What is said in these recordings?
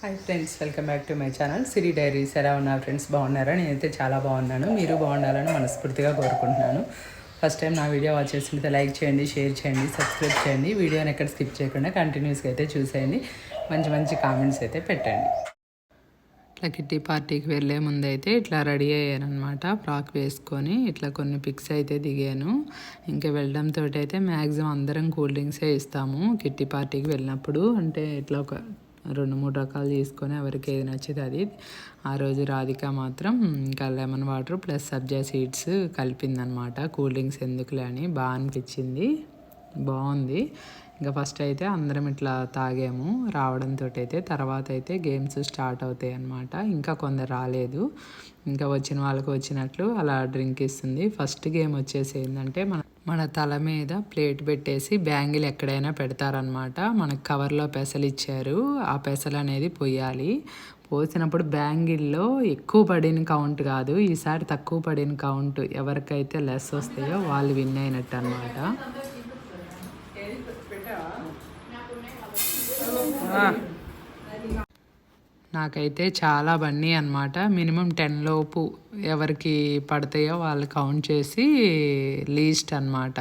Hi friends welcome back to my channel Siri diaries ఎలా ఉన్నారు friends బాగున్నారా? నేనైతే చాలా బాగున్నాను. మీరు బాగుండాలని మనస్ఫూర్తిగా కోరుకుంటున్నాను. ఫస్ట్ టైం నా వీడియో వాచ్ చేస్తుంటే లైక్ చేయండి షేర్ చేయండి సబ్స్క్రైబ్ చేయండి. వీడియోని ఎక్కడ స్కిప్ చేయకుండా కంటిన్యూస్గా అయితే చూసేయండి. మంచి మంచి కామెంట్స్ అయితే పెట్టండి. ఇట్లా కిట్టి పార్టీకి వెళ్ళే ముందు అయితే ఇట్లా రెడీ అయ్యానమాట ఫ్రాక్ వేసుకొని ఇట్లా కొన్ని పిక్స్ అయితే దిగాను. ఇంకా వెళ్ళడంతో అయితే మ్యాక్సిమం అందరం కూల్ డ్రింక్సే ఇస్తాము. కిట్టి పార్టీకి వెళ్ళినప్పుడు అంటే ఇట్లా ఒక రెండు మూడు రకాలు తీసుకొని ఎవరికి ఏది నచ్చితే అది. ఆ రోజు రాధిక మాత్రం ఇంకా లెమన్ వాటర్ ప్లస్ సబ్జా సీడ్స్ కలిపిందనమాట. కూల్ డ్రింక్స్ ఎందుకులే అని బాగా అనిపించింది. బాగుంది. ఇంకా ఫస్ట్ అయితే అందరం ఇట్లా తాగాము. రావడంతో అయితే తర్వాత అయితే గేమ్స్ స్టార్ట్ అవుతాయి అన్నమాట. ఇంకా కొందరు రాలేదు. ఇంకా వచ్చిన వాళ్ళకి వచ్చినట్లు అలా డ్రింక్ ఇస్తుంది. ఫస్ట్ గేమ్ వచ్చేసి ఏంటంటే మన మన తల మీద ప్లేట్ పెట్టేసి బ్యాంగిల్ ఎక్కడైనా పెడతారనమాట మనకు కవర్లో పెసలు ఇచ్చారు. ఆ పెసలు అనేది పోయాలి. పోసినప్పుడు బ్యాంగిల్లో ఎక్కువ పడిన కౌంట్ కాదు. ఈసారి తక్కువ పడిన కౌంట్ ఎవరికైతే లెస్ వస్తాయో వాళ్ళు విన్ అయినట్టు అనమాట నాకైతే చాలా బన్నీ అనమాట మినిమం టెన్ లోపు ఎవరికి పడతాయో వాళ్ళు కౌంట్ చేసి లీస్ట్ అనమాట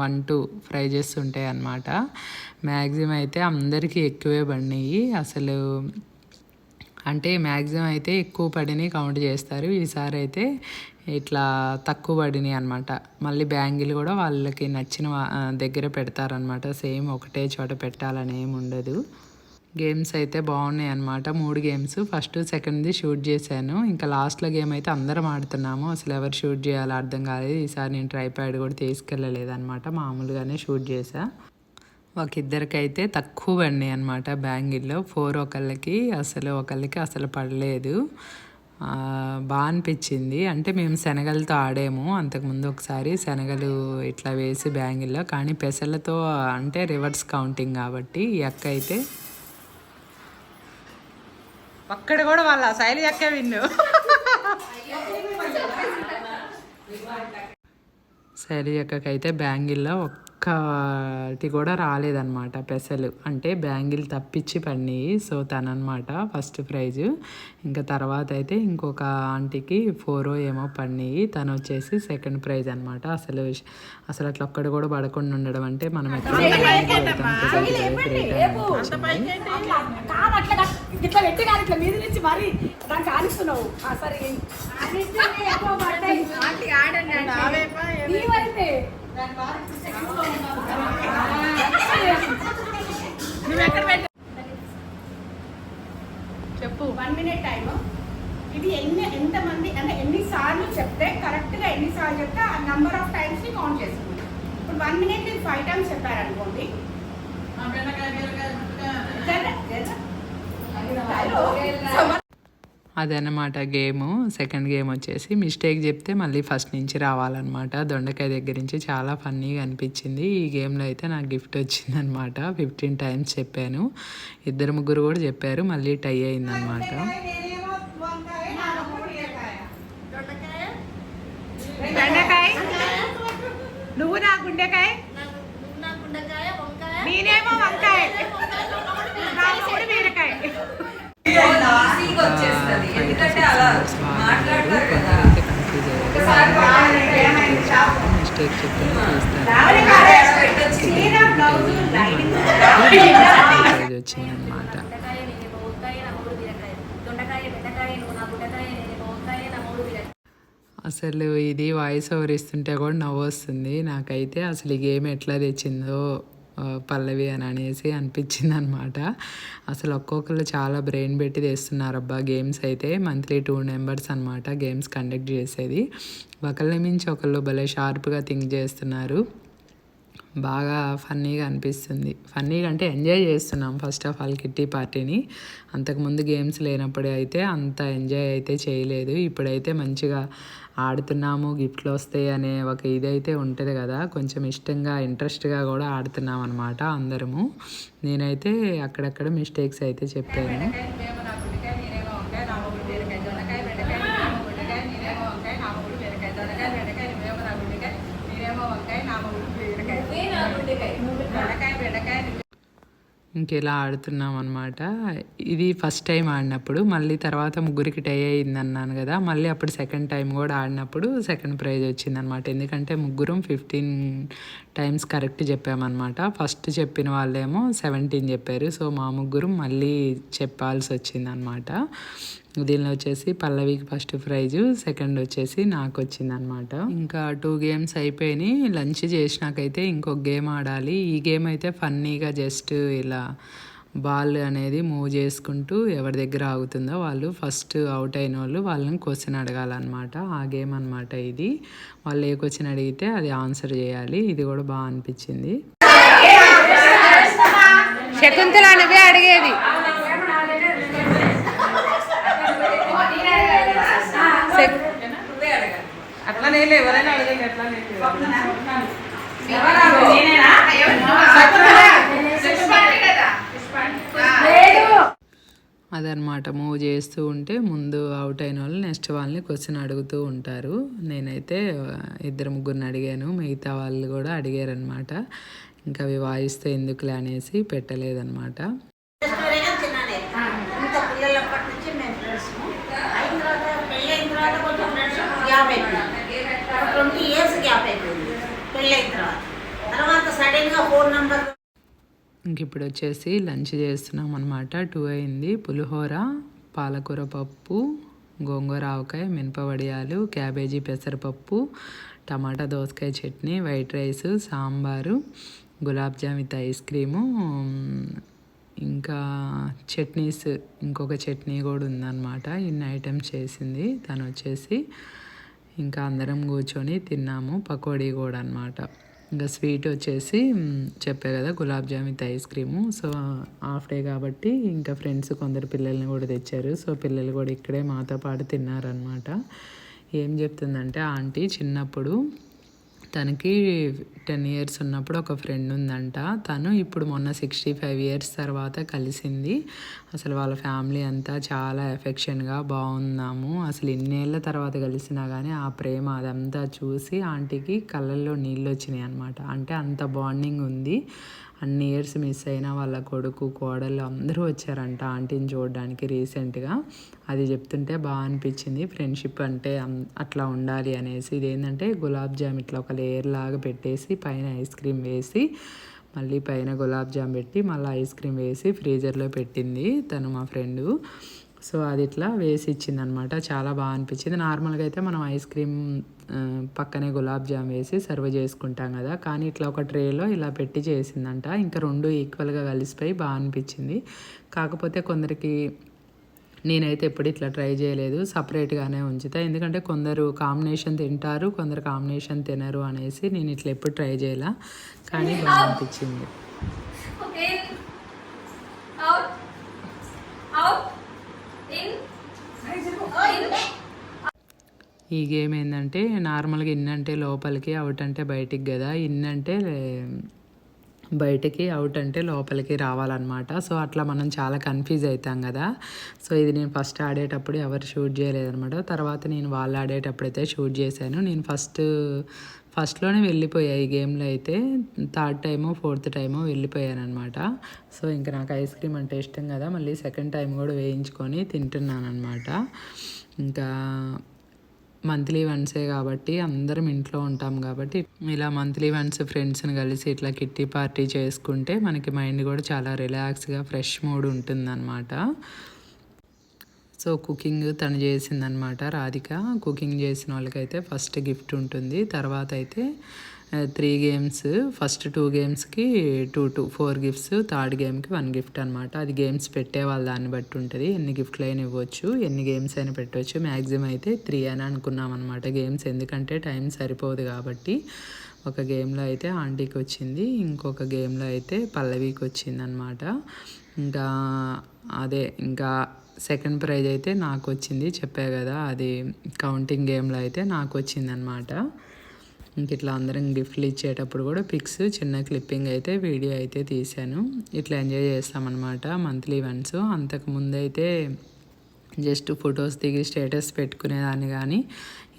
వన్ టూ ప్రైజెస్ ఉంటాయి అన్నమాట. మ్యాక్సిమం అయితే అందరికీ ఎక్కువే పడినాయి అసలు అంటే మ్యాక్సిమం అయితే ఎక్కువ పడినాయి కౌంట్ చేస్తారు. ఈసారి అయితే ఇట్లా తక్కువ పడినాయి అనమాట మళ్ళీ బ్యాంగిల్ కూడా వాళ్ళకి నచ్చిన దగ్గర పెడతారనమాట సేమ్ ఒకటే చోట పెట్టాలని ఏమి ఉండదు. గేమ్స్ అయితే బాగున్నాయి అనమాట మూడు గేమ్స్. ఫస్ట్ సెకండ్ది షూట్ చేశాను. ఇంకా లాస్ట్లో గేమ్ అయితే అందరం ఆడుతున్నాము. అసలు ఎవరు షూట్ చేయాలో అర్థం కాలేదు. ఈసారి నేను ట్రైప్యాడ్ కూడా తీసుకెళ్ళలేదు అనమాట మామూలుగానే షూట్ చేశా. ఒక ఇద్దరికైతే తక్కువ పడినాయి అనమాట బ్యాంగిల్లో. ఫోర్ ఒకళ్ళకి అసలు ఒకళ్ళకి అసలు పడలేదు. బాగా అనిపించింది. అంటే మేము శనగలతో ఆడాము. అంతకుముందు ఒకసారి శనగలు ఇట్లా వేసి బ్యాంగిల్లో. కానీ పెసలతో అంటే రివర్స్ కౌంటింగ్ కాబట్టి ఈ అక్క అయితే అక్కడ కూడా వాళ్ళ శైలి అక్క విన్ను శైలి అక్కకైతే బ్యాంగిల్లో ఒక్కటి కూడా రాలేదన్నమాట పెసలు. అంటే బ్యాంగిల్ తప్పించి పడినాయి. సో తననమాట ఫస్ట్ ప్రైజ్. ఇంకా తర్వాత అయితే ఇంకొక ఆంటీకి ఫోరో ఏమో పడినాయి. తను వచ్చేసి సెకండ్ ప్రైజ్ అనమాట అసలు అసలు అట్లా ఒక్కటి కూడా పడకుండా ఉండడం అంటే మనం ఎక్కడ చెప్పు. వన్ మినిట్ టైం ఇది ఎన్ని ఎంతమంది అంటే ఎన్ని సార్లు చెప్తే కరెక్ట్గా ఎన్ని సార్లు చెప్తే ఆ నంబర్ ఆఫ్ టైమ్స్ని కౌంట్ చేసుకుంది. ఇప్పుడు వన్ మినిట్ ఇది ఫైవ్ టైమ్స్ చెప్పారనుకోండి. హలో. అదనమాట గేమ్. సెకండ్ గేమ్ వచ్చేసి మిస్టేక్ చెప్తే మళ్ళీ ఫస్ట్ నుంచి రావాలన్నమాట. దొండకాయ దగ్గర నుంచి చాలా ఫన్నీగా అనిపించింది. ఈ గేమ్లో అయితే నాకు గిఫ్ట్ వచ్చిందనమాట ఫిఫ్టీన్ టైమ్స్ చెప్పాను. ఇద్దరు ముగ్గురు కూడా చెప్పారు. మళ్ళీ టై అయిందనమాట బెండకాయ నువ్వు నా గుండెకాయ? నేనేమో వంకాయ. నా మూడు బీరకాయ. మిస్టేక్ వచ్చిందనమాట అసలు ఇది వాయిస్ ఓవర్ ఇస్తుంటే కూడా నవ్వు వస్తుంది నాకైతే అసలు ఈ గేమ్ ఎట్లా తెచ్చిందో పల్లవి అని అనేసి అనిపించింది అనమాట అసలు ఒక్కొక్కరు చాలా బ్రెయిన్ పెట్టి తెస్తున్నారు అబ్బా గేమ్స్ అయితే. మంత్లీ టూ మెంబర్స్ అనమాట గేమ్స్ కండక్ట్ చేసేది. ఒకళ్ళ మించి ఒకళ్ళు భలే షార్ప్గా థింక్ చేస్తున్నారు. బాగా ఫన్నీగా అనిపిస్తుంది. ఫన్నీగా అంటే ఎంజాయ్ చేస్తున్నాం ఫస్ట్ ఆఫ్ ఆల్ కిట్టి పార్టీని. అంతకుముందు గేమ్స్ లేనప్పుడు అయితే అంత ఎంజాయ్ అయితే చేయలేదు. ఇప్పుడైతే మంచిగా ఆడుతున్నాము. గిఫ్ట్లు వస్తాయి అనే ఒక ఇదైతే ఉంటుంది కదా. కొంచెం ఇష్టంగా ఇంట్రెస్ట్గా కూడా ఆడుతున్నాం అనమాట అందరము. నేనైతే అక్కడక్కడ మిస్టేక్స్ అయితే చెప్పాను. ఇంకెలా ఆడుతున్నాం అనమాట ఇది ఫస్ట్ టైం ఆడినప్పుడు మళ్ళీ తర్వాత ముగ్గురికి టై అయింది అన్నాను కదా మళ్ళీ అప్పుడు సెకండ్ టైం కూడా ఆడినప్పుడు సెకండ్ ప్రైజ్ వచ్చిందనమాట ఎందుకంటే ముగ్గురం ఫిఫ్టీన్ టైమ్స్ కరెక్ట్ చెప్పామన్నమాట. ఫస్ట్ చెప్పిన వాళ్ళేమో సెవెంటీన్ చెప్పారు. సో మా ముగ్గురు మళ్ళీ చెప్పాల్సి వచ్చిందనమాట దీనిలో వచ్చేసి పల్లవికి ఫస్ట్ ప్రైజు సెకండ్ వచ్చేసి నాకు వచ్చిందనమాట ఇంకా టూ గేమ్స్ అయిపోయినాయి. లంచ్ చేసినాకైతే ఇంకొక గేమ్ ఆడాలి. ఈ గేమ్ అయితే ఫన్నీగా జస్ట్ ఇలా బాల్ అనేది మూవ్ చేసుకుంటూ ఎవరి దగ్గర ఆగుతుందో వాళ్ళు ఫస్ట్ అవుట్ అయిన వాళ్ళు వాళ్ళని క్వశ్చన్ అడగాలన్నమాట. ఆ గేమ్ అనమాట ఇది. వాళ్ళు ఏ క్వశ్చన్ అడిగితే అది ఆన్సర్ చేయాలి. ఇది కూడా బాగా అనిపించింది. శకుంతల అడిగేది. ఎవరైనా అడగండి అదనమాట మూవ్ చేస్తూ ఉంటే ముందు అవుట్ అయిన వాళ్ళు నెక్స్ట్ వాళ్ళని క్వశ్చన్ అడుగుతూ ఉంటారు. నేనైతే ఇద్దరు ముగ్గురిని అడిగాను. మిగతా వాళ్ళు కూడా అడిగారనమాట ఇంకా అవి వాయిస్తే ఎందుకులే అనేసి ఇంత పిల్లలప్పటి నుంచి మేము ఫ్రెండ్స్ అయిన తర్వాత పెళ్ళి అయిన తర్వాత కొంచెం ఫ్రెండ్స్ గ్యాప్ అయిపోయింది ట్వంటీ ఇయర్స్ గ్యాప్ అయిపోయింది పెళ్ళి అయిన తర్వాత. తర్వాత సడన్గా ఫోన్ ఇంక ఇప్పుడు వచ్చేసి లంచ్ చేస్తున్నాం అనమాట టూ అయింది. పులిహోర పాలకూర పప్పు గోంగూర ఆవకాయ మినప వడియాలు క్యాబేజీ పెసరపప్పు టమాటా దోసకాయ chutney white rice sambar gulab jamun with ice cream ఇంకా చట్నీస్ ఇంకొక చట్నీ కూడా ఉందన్నమాట. ఇన్ని ఐటమ్స్ చేసింది. తను వచ్చేసి ఇంకా అందరం కూర్చొని తిన్నాము పకోడీ కూడా అనమాట ఇంకా స్వీట్ వచ్చేసి చెప్పే కదా gulab jamun with ice cream. So half day కాబట్టి ఇంకా ఫ్రెండ్స్ కొందరు పిల్లల్ని కూడా తెచ్చారు. సో పిల్లలు కూడా ఇక్కడే మాతో పాటు తిన్నారనమాట ఏం చెప్తుందంటే ఆంటీ చిన్నప్పుడు తనకి టెన్ ఇయర్స్ ఉన్నప్పుడు ఒక ఫ్రెండ్ ఉందంట. తను ఇప్పుడు మొన్న సిక్స్టీ ఫైవ్ ఇయర్స్ తర్వాత కలిసింది. అసలు వాళ్ళ ఫ్యామిలీ అంతా చాలా ఎఫెక్షన్గా బాగున్నాము. అసలు ఇన్నేళ్ళ తర్వాత కలిసినా కానీ ఆ ప్రేమ అదంతా చూసి ఆంటీకి కళ్ళల్లో నీళ్ళు వచ్చినాయి అనమాట అంటే అంత బాండింగ్ ఉంది. అన్ని ఇయర్స్ మిస్ అయినా వాళ్ళ కొడుకు కోడలు అందరూ వచ్చారంట ఆంటీని చూడడానికి రీసెంట్గా. అది చెప్తుంటే బాగా అనిపించింది. ఫ్రెండ్షిప్ అంటే అట్లా ఉండాలి అనేసి. ఇదేంటంటే గులాబ్ జామ్ ఇట్లా ఒక లేయర్ లాగా పెట్టేసి పైన ఐస్ క్రీమ్ వేసి మళ్ళీ పైన గులాబ్ జామ్ పెట్టి మళ్ళీ ఐస్ క్రీమ్ వేసి ఫ్రీజర్లో పెట్టింది తను మా ఫ్రెండు. సో అది ఇట్లా వేసి ఇచ్చింది అనమాట చాలా బాగా అనిపించింది. నార్మల్గా అయితే మనం ఐస్ క్రీమ్ పక్కనే గులాబ్ జామ్ వేసి సర్వ్ చేసుకుంటాం కదా కానీ ఇట్లా ఒక ట్రేలో ఇలా పెట్టి చేసిందంట ఇంకా రెండు ఈక్వల్గా కలిసిపోయి బాగా అనిపించింది కాకపోతే కొందరికి నేనైతే ఎప్పుడు ఇట్లా ట్రై చేయలేదు సపరేట్గానే ఉంచుతా ఎందుకంటే కొందరు కాంబినేషన్ తింటారు కొందరు కాంబినేషన్ తినరు అనేసి నేను ఇట్లా ఎప్పుడు ట్రై చేయాల కానీ బాగా అనిపించింది In. Out. Out. In. In. ఈ గేమ్ ఏంటంటే నార్మల్గా ఇన్ అంటే లోపలికి అవుట్ అంటే బయటికి కదా ఇన్ అంటే బయటికి అవుట్ అంటే లోపలికి రావాలన్నమాట. సో అట్లా మనం చాలా కన్ఫ్యూజ్ అవుతాం కదా సో ఇది నేను ఫస్ట్ ఆడేటప్పుడు ఎవరు షూట్ చేయలేదన్నమాట. తర్వాత నేను వాళ్ళు ఆడేటప్పుడు అయితే షూట్ చేశాను. నేను ఫస్ట్ ఫస్ట్లోనే వెళ్ళిపోయాయి ఈ గేమ్లో అయితే. థర్డ్ టైము ఫోర్త్ టైమో వెళ్ళిపోయాను అనమాట సో ఇంకా నాకు ఐస్ క్రీమ్ అంటే ఇష్టం కదా మళ్ళీ సెకండ్ టైం కూడా వేయించుకొని తింటున్నాను అనమాట ఇంకా మంత్లీ వన్సే కాబట్టి అందరం ఇంట్లో ఉంటాం కాబట్టి ఇలా మంత్లీ వన్స్ ఫ్రెండ్స్ని కలిసి ఇట్లా కిట్టి పార్టీ చేసుకుంటే మనకి మైండ్ కూడా చాలా రిలాక్స్గా ఫ్రెష్ మూడ్ ఉంటుందన్నమాట. సో కుకింగ్ తను చేసిందనమాట రాధిక. కుకింగ్ చేసిన వాళ్ళకైతే ఫస్ట్ గిఫ్ట్ ఉంటుంది. తర్వాత అయితే three games first two గేమ్స్కి two two four gifts third గేమ్కి one gift అనమాట అది గేమ్స్ పెట్టే వాళ్ళ దాన్ని బట్టి ఉంటుంది. ఎన్ని గిఫ్ట్లు అయినా ఇవ్వచ్చు ఎన్ని గేమ్స్ అయినా పెట్టవచ్చు. మ్యాక్సిమం అయితే త్రీ అని అనుకున్నాం అనమాట గేమ్స్ ఎందుకంటే టైం సరిపోదు కాబట్టి ఒక గేమ్లో అయితే ఆంటీకి వచ్చింది ఇంకొక గేమ్లో అయితే పల్లవికి వచ్చింది అనమాట ఇంకా అదే ఇంకా సెకండ్ ప్రైజ్ అయితే నాకు వచ్చింది. చెప్పా కదా అది కౌంటింగ్ గేమ్లో అయితే నాకు వచ్చింది అనమాట ఇంక ఇట్లా అందరం గిఫ్ట్లు ఇచ్చేటప్పుడు కూడా పిక్స్ చిన్న క్లిప్పింగ్ అయితే వీడియో అయితే తీశాను. ఇట్లా ఎంజాయ్ చేస్తామన్నమాట మంత్లీ వన్స్. అంతకుముందు అయితే జస్ట్ ఫొటోస్ దిగి స్టేటస్ పెట్టుకునేదాన్ని కానీ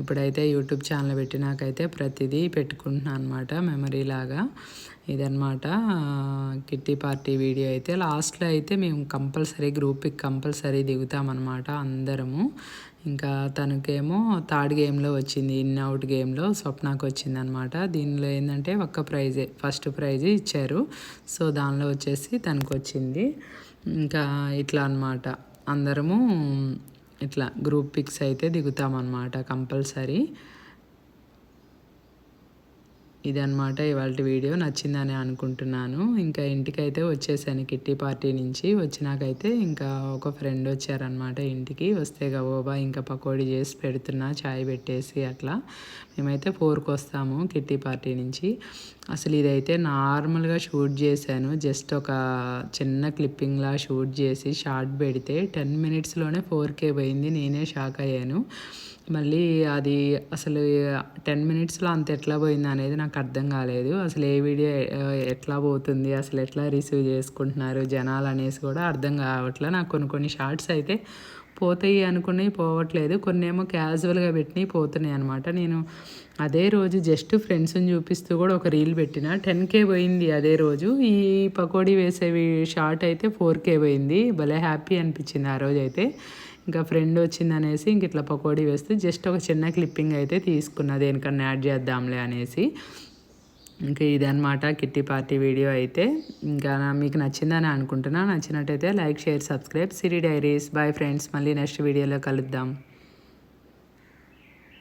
ఇప్పుడైతే యూట్యూబ్ ఛానల్ పెట్టినాకైతే ప్రతిదీ పెట్టుకుంటున్నాను అనమాట మెమరీ లాగా. ఇదనమాట కిట్టి పార్టీ వీడియో అయితే. లాస్ట్లో అయితే మేము కంపల్సరీ గ్రూప్కి కంపల్సరీ దిగుతామన్నమాట అందరము. ఇంకా తనకేమో థర్డ్ గేమ్లో వచ్చింది ఇన్ అవుట్ గేమ్లో స్వప్నకు వచ్చింది అనమాట దీనిలో ఏంటంటే ఒక్క ప్రైజే ఫస్ట్ ప్రైజ్ ఇచ్చారు. సో దానిలో వచ్చేసి తనకు వచ్చింది ఇంకా ఇట్లా అనమాట అందరము ఇట్లా గ్రూప్ పిక్స్ అయితే దిగుతామన్నమాట కంపల్సరీ. ఇది అనమాట ఇవాళ వీడియో. నచ్చిందని అనుకుంటున్నాను. ఇంకా ఇంటికైతే వచ్చేసాను కిట్టి పార్టీ నుంచి. వచ్చినాకైతే ఇంకా ఒక ఫ్రెండ్ వచ్చారనమాట ఇంటికి. వస్తే గబోబా ఇంకా పకోడీ చేసి పెడుతున్నా చాయ్ పెట్టేసి అట్లా. మేమైతే ఫోర్కి వస్తాము కిట్టి పార్టీ నుంచి. అసలు ఇదైతే నార్మల్గా షూట్ చేశాను. జస్ట్ ఒక చిన్న క్లిప్పింగ్లా షూట్ చేసి షార్ట్ పెడితే టెన్ మినిట్స్లోనే ఫోర్ కే పోయింది. నేనే షాక్ అయ్యాను. మళ్ళీ అది అసలు టెన్ మినిట్స్లో అంత ఎట్లా పోయింది అనేది నాకు అర్థం కాలేదు. అసలు ఏ వీడియో ఎట్లా పోతుంది అసలు ఎట్లా రిసీవ్ చేసుకుంటున్నారు జనాలు అనేసి కూడా అర్థం కావట్లే. నాకు కొన్ని కొన్ని షార్ట్స్ అయితే పోతాయి అనుకుని పోవట్లేదు. కొన్ని ఏమో క్యాజువల్గా పెట్టినవి పోతున్నాయి అనమాట నేను అదే రోజు జస్ట్ ఫ్రెండ్స్ని చూపిస్తూ కూడా ఒక రీల్ పెట్టిన. టెన్ కే పోయింది అదే రోజు. ఈ పకోడీ వేసేవి షార్ట్ అయితే ఫోర్ కే పోయింది. భలే హ్యాపీ అనిపించింది ఆ రోజు అయితే ఇంకా ఫ్రెండ్ వచ్చింది అనేసి ఇంక ఇట్లా పకోడీ వేస్తే జస్ట్ ఒక చిన్న క్లిప్పింగ్ అయితే తీసుకున్నా. దేనికన్నా యాడ్ చేద్దాంలే అనేసి. ఇంకా ఇదనమాట కిట్టి పార్టీ వీడియో అయితే. ఇంకా మీకు నచ్చిందని అనుకుంటున్నా. నచ్చినట్టయితే like share subscribe. Siri diaries. Bye friends. మళ్ళీ నెక్స్ట్ వీడియోలో కలుద్దాం.